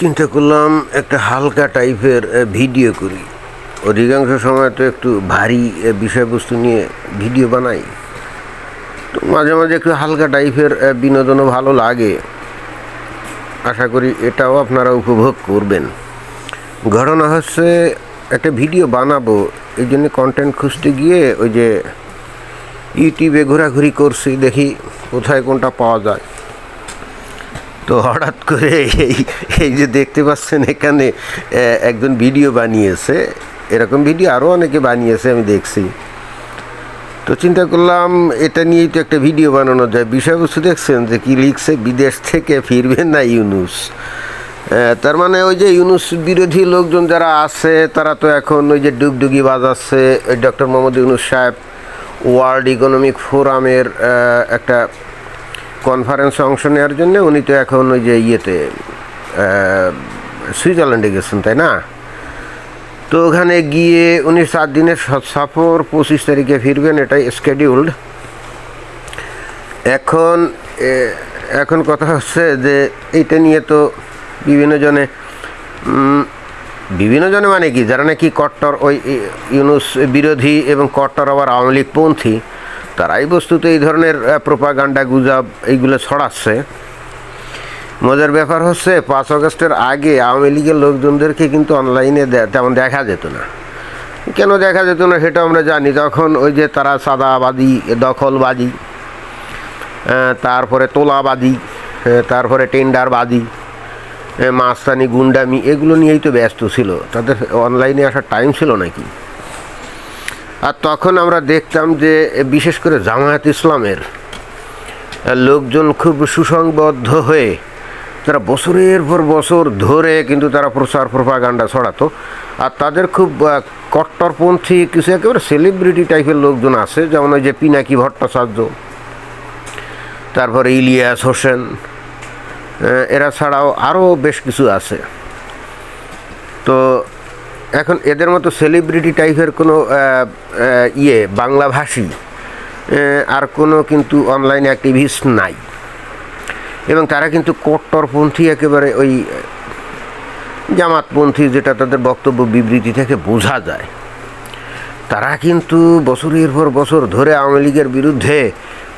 চিন্তা করলাম একটা হালকা টাইপের ভিডিও করি। অধিকাংশ সময় তো একটু ভারী বিষয়বস্তু নিয়ে ভিডিও বানাই। তো মাঝে মাঝে একটু হালকা টাইপের বিনোদনও ভালো লাগে। আশা করি এটাও আপনারা উপভোগ করবেন। ঘটনা হচ্ছে, একটা ভিডিও বানাবো, এই জন্য কন্টেন্ট খুঁজতে গিয়ে ওই যে ইউটিউবে ঘোরাঘুরি করছি, দেখি কোথায় কোনটা পাওয়া যায়। তো হঠাৎ করে এই এই যে দেখতে পাচ্ছেন এখানে একজন ভিডিও বানিয়েছে। এরকম ভিডিও আরও অনেকে বানিয়েছে, আমি দেখছি। তো চিন্তা করলাম, এটা নিয়েই তো একটা ভিডিও বানানো যায়। বিষয়বস্তু দেখছেন যে কি লিখছে, বিদেশ থেকে ফিরবেন না ইউনুস। তার মানে ওই যে ইউনুস বিরোধী লোকজন যারা আছে, তারা তো এখন ওই যে ডুগডুগি বাজাচ্ছে। ওই ডক্টর মোহাম্মদ ইউনুস সাহেব ওয়ার্ল্ড ইকোনমিক ফোরামের একটা কনফারেন্সে অংশ নেওয়ার জন্য উনি তো এখন ওই যে ইয়েতে সুইজারল্যান্ডে গেছেন, তাই না? তো ওখানে গিয়ে উনি সাত দিনের সফর, পঁচিশ তারিখে ফিরবেন, এটাই স্কেডিউলড এখন এখন কথা হচ্ছে যে এইটা নিয়ে তো বিভিন্ন জনে বিভিন্ন জনে মানে কি? যারা নাকি কট্টর ওই ইউনুস বিরোধী এবং কট্টর আবার আওয়ামী লীগপন্থী তারাই বস্তুত এই ধরনের প্রোপাগান্ডা গুজব এইগুলো ছড়াচ্ছে। মজার ব্যাপার হচ্ছে, পাঁচ আগস্টের আগে আওয়ামী লীগের লোকজনদেরকে কিন্তু অনলাইনে তেমন দেখা যেত না। কেন দেখা যেত না সেটা আমরা জানি। তখন ওই যে তারা সাদাবাদী, দখলবাদী তারপরে তোলাবাদী তারপরে টেন্ডারবাদী মাস্তানি, গুন্ডামি, এগুলো নিয়েই তো ব্যস্ত ছিল। তাদের অনলাইনে আসার টাইম ছিল নাকি? আর তখন আমরা দেখতাম যে, বিশেষ করে জামায়াত ইসলামের লোকজন খুব সুসংবদ্ধ হয়ে, তারা বছরের পর বছর ধরে কিন্তু তারা প্রচার প্রপাগান্ডা ছড়াতো। আর তাদের খুব কট্টরপন্থী কিছু একেবারে সেলিব্রিটি টাইপের লোকজন আছে, যেমন ওই যে পিনাকি ভট্টাচার্য, তারপরে ইলিয়াস হোসেন এরা ছাড়াও আরও বেশ কিছু আছে। তো এখন এদের মতো সেলিব্রিটি টাইপের কোনো ইয়ে বাংলাভাষী আর কোনো কিন্তু অনলাইন অ্যাক্টিভিস্ট নাই। এবং তারা কিন্তু কট্টরপন্থী একেবারে ওই, জামাতপন্থী যেটা তাদের বক্তব্য বিবৃতি থেকে বোঝা যায়। তারা কিন্তু বছরের পর বছর ধরে আওয়ামী লীগের বিরুদ্ধে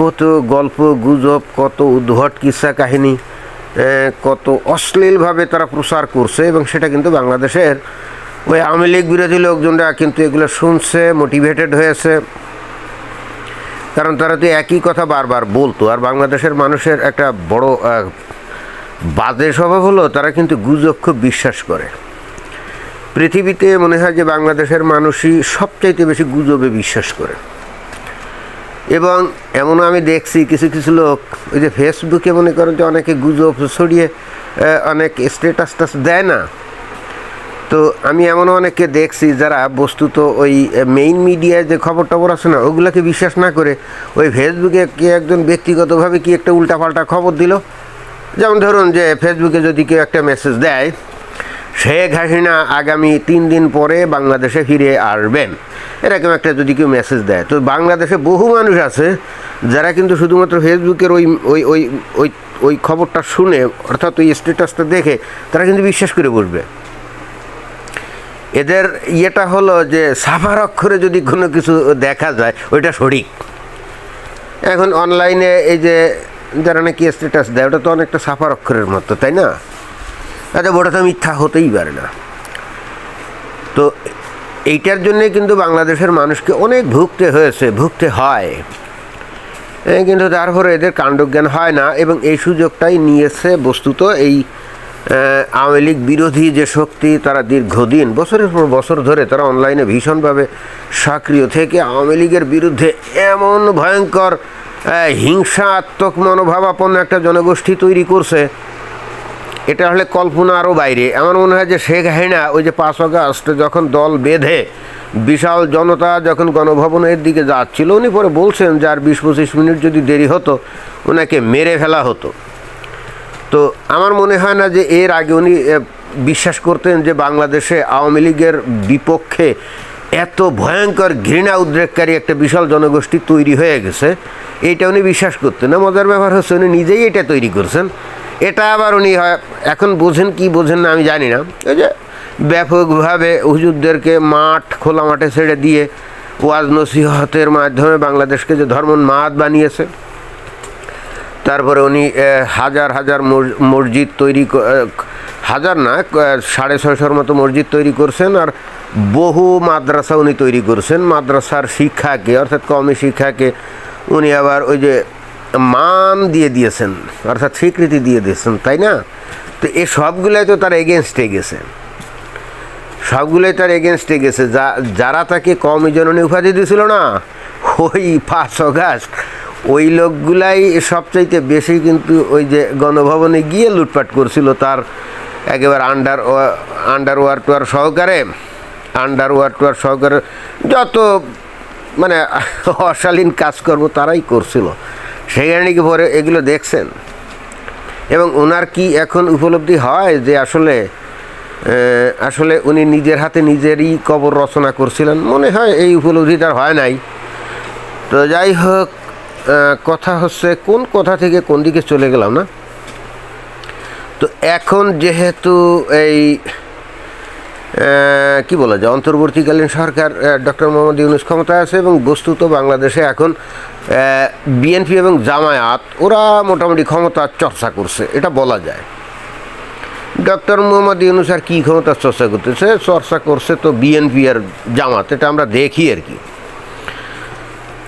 কত গল্প, গুজব, কত উদ্ভট কিস্সা কাহিনী কত অশ্লীলভাবে তারা প্রচার করছে এবং সেটা কিন্তু বাংলাদেশের ওই আওয়ামী লীগ বিরোধী লোকজনরা কিন্তু এগুলো শুনছে মোটিভেটেড হয়েছে। কারণ তারা তো একই কথা বারবার বলতো। আর বাংলাদেশের মানুষের একটা বড় বাজে স্বভাব হলো তারা কিন্তু গুজব খুব বিশ্বাস করে। পৃথিবীতে মনে হয় যে বাংলাদেশের মানুষই সবচাইতে বেশি গুজবে বিশ্বাস করে। এবং এমনও আমি দেখছি কিছু কিছু লোক, ওই যে ফেসবুকে মনে করেন যে অনেকে গুজব ছড়িয়ে অনেক স্টেটাস টাস দেয় না। তো আমি এমনও অনেককে দেখছি যারা বস্তুত ওই মেইন মিডিয়ায় যে খবর টবর আছে না, ওগুলোকে বিশ্বাস না করে ওই ফেসবুকে কি একজন ব্যক্তিগতভাবে কি একটা উল্টাপাল্টা খবর দিল? যেমন ধরুন যে ফেসবুকে যদি কেউ একটা মেসেজ দেয়, শেখ হাসিনা আগামী তিন দিন পরে বাংলাদেশে ফিরে আসবেন। এরকম একটা যদি কেউ মেসেজ দেয়, তো বাংলাদেশে বহু মানুষ আছে যারা কিন্তু শুধুমাত্র ফেসবুকের ওই ওই ওই ওই ওই খবরটা শুনে, অর্থাৎ ওই স্ট্যাটাসটা দেখে তারা কিন্তু বিশ্বাস করে বসবে। এদের ইয়েটা হলো যে সাফার অক্ষরে যদি কোনো কিছু দেখা যায়, ওইটা সঠিক। এখন অনলাইনে এই যে যারা নাকি স্ট্যাটাস দেয়, ওটা তো অনেকটা সাফার অক্ষরের মতো, তাই না? আচ্ছা ওটা তো মিথ্যা হতেই পারে না। তো এইটার জন্যে কিন্তু বাংলাদেশের মানুষকে অনেক ভুগতে হয়েছে, ভুগতে হয়। কিন্তু তারপরে এদের কাণ্ডজ্ঞান হয় না, এবং এই সুযোগটাই নিয়েছে বস্তুত এই আওয়ামী লীগ বিরোধী যে শক্তি তারা দীর্ঘদিন, বছরের পর বছর ধরে তারা অনলাইনে ভীষণভাবে সক্রিয় থেকে আওয়ামী লীগের বিরুদ্ধে এমন ভয়ঙ্কর হিংসাত্মক মনোভাবাপন্ন একটা জনগোষ্ঠী তৈরি করছে। এটা হলে কল্পনা আরও বাইরে। আমার মনে হয় যে শেখ হাসিনা ওই যে পাঁচ আগস্ট যখন দল বেঁধে বিশাল জনতা যখন গণভবনের দিকে যাচ্ছিল, উনি পরে বলছেন যে আর বিশ পঁচিশ মিনিট যদি দেরি হতো, ওনাকে মেরে ফেলা হতো। তো আমার মনে হয় না যে এর আগে উনি বিশ্বাস করতেন যে বাংলাদেশে আওয়ামী লীগের বিপক্ষে এত ভয়ঙ্কর ঘৃণা উদ্রেককারী একটা বিশাল জনগোষ্ঠী তৈরি হয়ে গেছে। এইটা উনি বিশ্বাস করতেন না। মজার ব্যাপার হচ্ছে উনি নিজেই এটা তৈরি করছেন। এটা আবার উনি এখন বোঝেন কি বোঝেন না আমি জানি না। এই যে ব্যাপকভাবে হুজুরদেরকে মাঠ খোলা মাঠে ছেড়ে দিয়ে ওয়াজ নসিহতের মাধ্যমে বাংলাদেশকে যে ধর্ম ধর্মোন্মাদ বানিয়েছে তারপরে উনি হাজার হাজার মস- মসজিদ তৈরি হাজার না সাড়ে ছয়শোর মতো মসজিদ তৈরি করছেন আর বহু মাদ্রাসা উনি তৈরি করছেন। মাদ্রাসার শিক্ষাকে, অর্থাৎ কমই শিক্ষাকে উনি আবার ওই যে মান দিয়ে দিয়েছেন, অর্থাৎ স্বীকৃতি দিয়ে দিয়েছেন, তাই না? তো এই সবগুলাই তো তার এগেনস্টে গেছে। সবগুলোই তার এগেনস্টে গেছে। যা, যারা তাকে কমই জননী উপাধি দিয়েছিল না, ওই পাঁচ অগাস্ট ওই লোকগুলাই সবচাইতে বেশি কিন্তু ওই যে গণভবনে গিয়ে লুটপাট করছিল তার একেবারে আন্ডার আন্ডার ওয়ার টুয়ার সহকারে। আন্ডার ওয়ার টুয়ার সহকারে যত মানে অশালীন কাজকর্ম তারাই করছিল। সেখানে কি পরে এগুলো দেখছেন। এবং ওনার কি এখন উপলব্ধি হয় যে আসলে আসলে উনি নিজের হাতে নিজেরই কবর রচনা করছিলেন? মনে হয় এই উপলব্ধিটা হয় নাই। তো যাই হোক কথা হচ্ছে কোন কথা থেকে কোন দিকে চলে গেলাম না? তো এখন যেহেতু এই কি বলা যায়, অন্তর্বর্তীকালীন সরকার ডক্টর মোহাম্মদ ইউনুস ক্ষমতায় আছে এবং বস্তুত বাংলাদেশে এখন বিএনপি এবং জামায়াত, ওরা মোটামুটি ক্ষমতার চর্চা করছে, এটা বলা যায়। ডক্টর মোহাম্মদ ইউনুস আর কী ক্ষমতার চর্চা করতেছে? চর্চা করছে তো বিএনপি আর জামাত, এটা আমরা দেখি আর কি।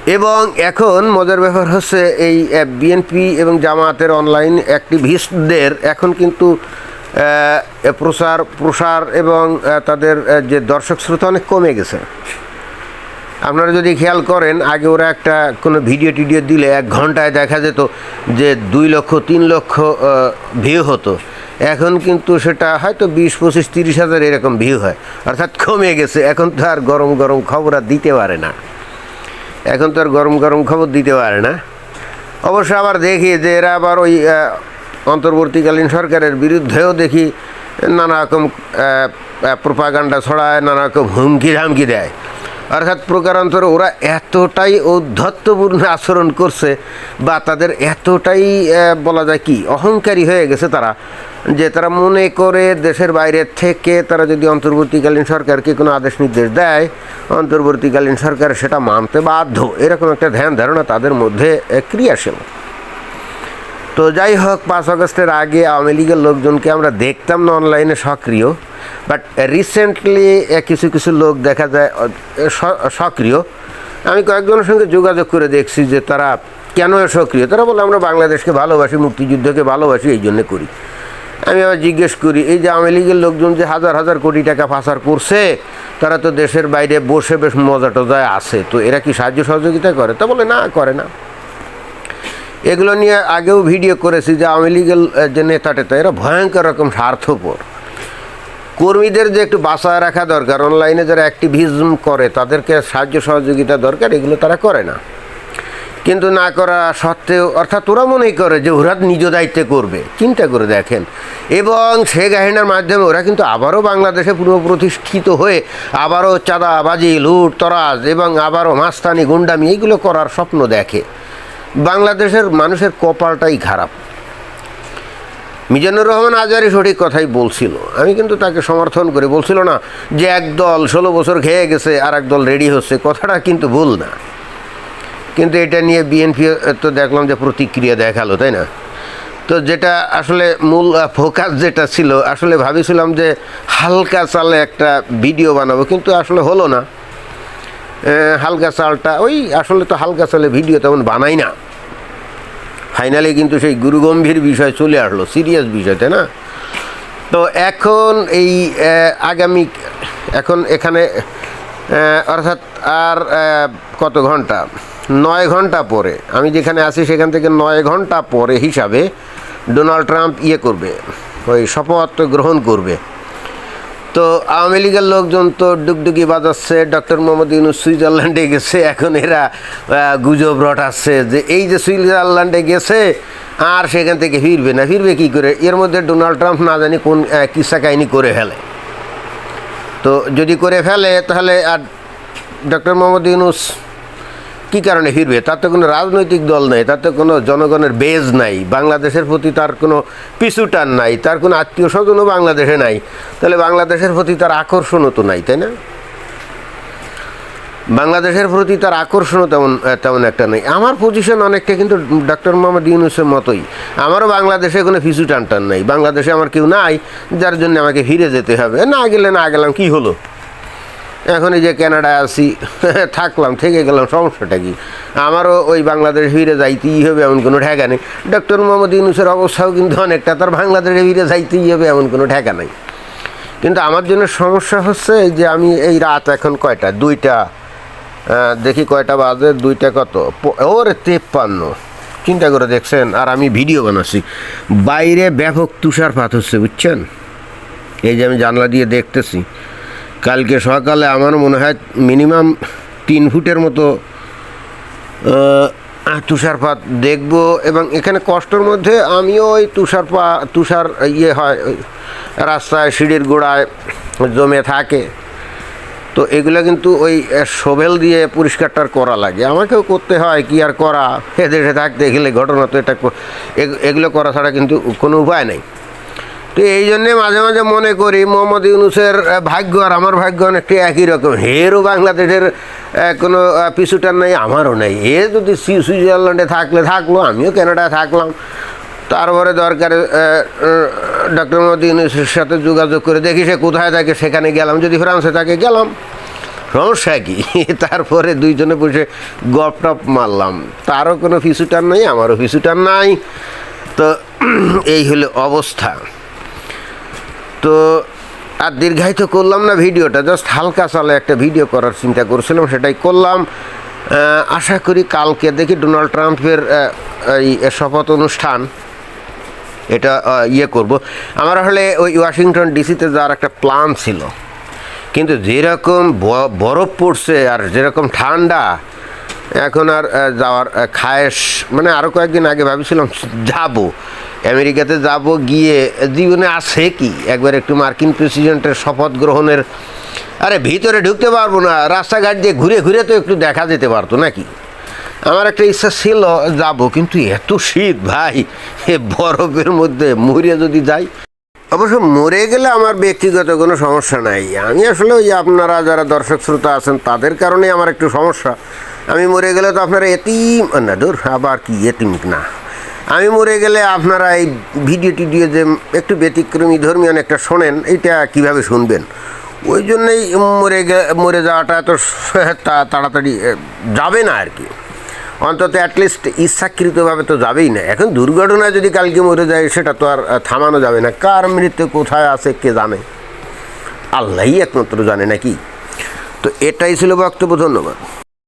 এবং এখন মজার ব্যাপার হচ্ছে এই বিএনপি এবং জামাতের অনলাইন অ্যাক্টিভিস্টদের এখন কিন্তু প্রসার প্রসার এবং তাদের যে দর্শক শ্রোতা অনেক কমে গেছে। আপনারা যদি খেয়াল করেন, আগে ওরা একটা কোনো ভিডিও টিডিও দিলে এক ঘন্টায় দেখা যেত যে দুই লক্ষ, তিন লক্ষ ভিউ হতো। এখন কিন্তু সেটা হয়তো বিশ, পঁচিশ, তিরিশ হাজার এরকম ভিউ হয়। অর্থাৎ কমে গেছে। এখন তো আর গরম গরম খবর আর দিতে পারে না। এখন তো আর গরম গরম খবর দিতে পারে না। অবশ্য আবার দেখি যে এরা আবার ওই অন্তর্বর্তীকালীন সরকারের বিরুদ্ধেও দেখি নানা রকম প্রোপাগান্ডা ছড়ায়, নানা রকম হুমকি ধামকি দেয়। অর্থাৎ প্রকারান্তরে ওরা এতটাই ঔদ্ধত্যপূর্ণ আচরণ করছে বা তাদের এতটাই বলা যায় কি, অহংকারী হয়ে গেছে তারা। যে তারা মনে করে দেশের বাইরে থেকে তারা যদি অন্তর্বর্তীকালীন সরকারকে কোনো আদেশ নির্দেশ দেয়, অন্তর্বর্তীকালীন সরকার সেটা মানতে বাধ্য। এরকম একটা ধ্যান ধারণা তাদের মধ্যে ক্রিয়াশীল। তো যাই হোক, পাঁচ আগস্টের আগে আওয়ামী লীগের লোকজনকে আমরা দেখতাম না, অনলাইনে সক্রিয়। বাট রিসেন্টলি কিছু কিছু লোক দেখা যায় সক্রিয়। আমি কয়েকজনের সঙ্গে যোগাযোগ করে দেখছি যে তারা কেন সক্রিয়? তারা বলে, আমরা বাংলাদেশকে ভালোবাসি, মুক্তিযুদ্ধকে ভালোবাসি, এই জন্য করি। আমি আবার জিজ্ঞেস করি, এই যে আওয়ামী লীগের লোকজন যে হাজার হাজার কোটি টাকা পাচার করছে, তারা তো দেশের বাইরে বসে বেশ মজা টজায় আছে, তো এরা কি সাহায্য সহযোগিতা করে? তা বলে, না, করে না। এগুলো নিয়ে আগেও ভিডিও করেছি যে আওয়ামী লীগের যে নেতা টেতা, এরা ভয়ঙ্কর রকম স্বার্থপর। কর্মীদের যে একটু বাঁচায় রাখা দরকার অনলাইনে যারা অ্যাক্টিভিজম করে, তাদেরকে সাহায্য সহযোগিতা দরকার, এগুলো তারা করে না। কিন্তু না করা সত্ত্বেও, অর্থাৎ ওরা মনেই করে যে ওরা নিজ দায়িত্বে করবে। চিন্তা করে দেখেন। এবং সে গাহিনার মাধ্যমে ওরা কিন্তু আবারও বাংলাদেশে পুনঃপ্রতিষ্ঠিত হয়ে আবারও চাঁদাবাজি, লুট, তরাজ এবং আবারও মাস্তানি, গুন্ডামি এইগুলো করার স্বপ্ন দেখে। বাংলাদেশের মানুষের কপালটাই খারাপ। মিজানুর রহমান আজারি সঠিক কথাই বলছিল। আমি কিন্তু তাকে সমর্থন করে বলছিল না যে, এক দল ষোলো বছর খেয়ে গেছে আর এক দল রেডি হচ্ছে। কথাটা কিন্তু ভুল না। কিন্তু এটা নিয়ে বিএনপি তো দেখলাম যে প্রতিক্রিয়া দেখাল, তাই না? তো যেটা আসলে মূল ফোকাস যেটা ছিল, আসলে ভাবিছিলাম যে হালকা চালে একটা ভিডিও বানাবো, কিন্তু আসলে হলো না। হালকা চালটা, ওই আসলে তো হালকা চালে ভিডিও তেমন বানাই না। ফাইনালি কিন্তু সেই গুরুগম্ভীর বিষয় চলে আসলো সিরিয়াস বিষয়, তাই না? তো এখন এই আগামী, এখন এখানে অর্থাৎ আর কত ঘণ্টা? নয় ঘণ্টা পরে। আমি যেখানে আছি সেখান থেকে নয় ঘণ্টা পরে হিসাবে ডোনাল্ড ট্রাম্প ইয়ে করবে, ওই শপথ গ্রহণ করবে। তো আওয়ামী লীগের লোকজন তো ডুগডুগি বাজাচ্ছে, ডক্টর মোহাম্মদ ইউনুস সুইজারল্যান্ডে গেছে, এখন এরা গুজব রটাচ্ছে যে এই যে সুইজারল্যান্ডে গেছে, আর সেখান থেকে ফিরবে না। ফিরবে কি করে? এর মধ্যে ডোনাল্ড ট্রাম্প না জানি কোন কিসা কাহিনী করে ফেলে। তো যদি করে ফেলে, তাহলে আর ডক্টর মোহাম্মদ ইউনুস কী কারণে ফিরবে তার তো কোনো রাজনৈতিক দল নেই তাতে কোনো জনগণের বেজ নাই, বাংলাদেশের প্রতি তার কোনো পিছুটান নাই, তার কোনো আত্মীয় স্বজনও বাংলাদেশে নাই। তাহলে বাংলাদেশের প্রতি তার আকর্ষণও তো নাই, তাই না? বাংলাদেশের প্রতি তার আকর্ষণও তেমন তেমন একটা নেই। আমার পজিশন অনেকটা কিন্তু ডক্টর মোহাম্মদ ইউনুসের মতোই। আমারও বাংলাদেশে কোনো পিছু টান টান নেই। বাংলাদেশে আমার কেউ নাই, যার জন্য আমাকে ফিরে যেতে হবে। না গেলে না গেলাম, কি হলো? এখন এই যে কানাডায় আছি, থাকলাম, থেকে গেলাম, সমস্যাটা কি? আমারও ওই বাংলাদেশ ফিরে যাইতেই হবে, এমন কোনো ঠেকা নেই। ডক্টর মোহাম্মদ ইউনুসের অবস্থাও কিন্তু অনেকটা, তার বাংলাদেশে ফিরে যাইতেই হবে, এমন কোনো ঠেকা নেই। কিন্তু আমার জন্য সমস্যা হচ্ছে যে আমি এই রাত এখন কয়টা? দুইটা দেখি কয়টা বাজে, দুইটা কত? ওরে তেপ্পান্ন। চিন্তা করে দেখছেন, আর আমি ভিডিও বানাচ্ছি। বাইরে ব্যাপক তুষারপাত হচ্ছে, বুঝছেন? এই যে আমি জানলা দিয়ে দেখতেছি। কালকে সকালে আমার মনে হয় মিনিমাম তিন ফুটের মতো তুষারপাত দেখব, এবং এখানে কষ্টের মধ্যে আমিও ওই তুষারপা তুষার ইয়ে হয় রাস্তায় সিঁড়ির গোড়ায় জমে থাকে। তো এগুলো কিন্তু ওই শোভেল দিয়ে পরিষ্কারটার করা লাগে। আমাকেও করতে হয়, কি আর করা? এদেশে থাকতে গেলে ঘটনা তো এটা এগুলো করা ছাড়া কিন্তু কোনো উপায় নেই। তো এই জন্যে মাঝে মাঝে মনে করি, মোহাম্মদ ইউনুসের ভাগ্য আর আমার ভাগ্য অনেকটা একই রকম। হেরও বাংলাদেশের কোনো পিছুটার নেই, আমারও নেই। এ যদি সুইজারল্যান্ডে থাকলে থাকল, আমিও কানাডায় থাকলাম। তারপরে দরকারে ডক্টর মোহাম্মদ ইউনুসের সাথে যোগাযোগ করে দেখি সে কোথায় থাকে, সেখানে গেলাম। যদি ফ্রান্সে থাকে গেলাম। সমস্যা কি? তারপরে দুইজনে বসে গপ টপ মারলাম। তারও কোনো পিছুটার নেই, আমারও পিছুটার নাই। তো এই হলো অবস্থা। তো আর দীর্ঘায়িত করলাম না ভিডিওটা, জাস্ট হালকা চালে একটা ভিডিও করার চিন্তা করছিলাম, সেটাই করলাম। আশা করি কালকে দেখি ডোনাল্ড ট্রাম্পের এই শপথ অনুষ্ঠান এটা ইয়ে করব। আমার হলে ওই ওয়াশিংটন ডিসিতে যাওয়ার একটা প্ল্যান ছিল। কিন্তু যেরকম বরফ পড়ছে আর যেরকম ঠান্ডা, এখন আর যাওয়ার খায়েশ মানে আরও কয়েকদিন আগে ভাবছিলাম যাব। আমেরিকাতে যাব গিয়ে, জীবনে আছে কি? একবার একটু মার্কিন প্রেসিডেন্টের শপথ গ্রহণের, আরে ভিতরে ঢুকতে পারব না, রাস্তাঘাট দিয়ে ঘুরে ঘুরে তো একটু দেখা যেতে পারতো নাকি? আমার একটা ইচ্ছা ছিল যাব, কিন্তু এত শীত ভাই, এ বরফের মধ্যে মরে যদি যাই। অবশ্য মরে গেলে আমার ব্যক্তিগত কোনো সমস্যা নাই। আমি আসলে ওই আপনারা যারা দর্শক শ্রোতা আছেন, তাদের কারণে আমার একটু সমস্যা। আমি মরে গেলে তো আপনারা এতিম না, দূর, আবার কি এতিম না। আমি মরে গেলে আপনারা এই ভিডিও টিডিও যে একটু ব্যতিক্রমী ধর্মী অনেকটা শোনেন, এটা কীভাবে শুনবেন? ওই জন্যই মরে গে মরে যাওয়াটা তা- তাড়াতাড়ি যাবে না আর কি। অন্তত অ্যাটলিস্ট ইচ্ছাকৃতভাবে তো যাবেই না। এখন দুর্ঘটনা যদি কালকে মরে যায়, সেটা তো আর থামানো যাবে না। কার মৃত্যু কোথায় আছে, কে জানে? আল্লাহই একমাত্র জানে নাকি? তো এটাই ছিল বক্তব্য, ধন্যবাদ।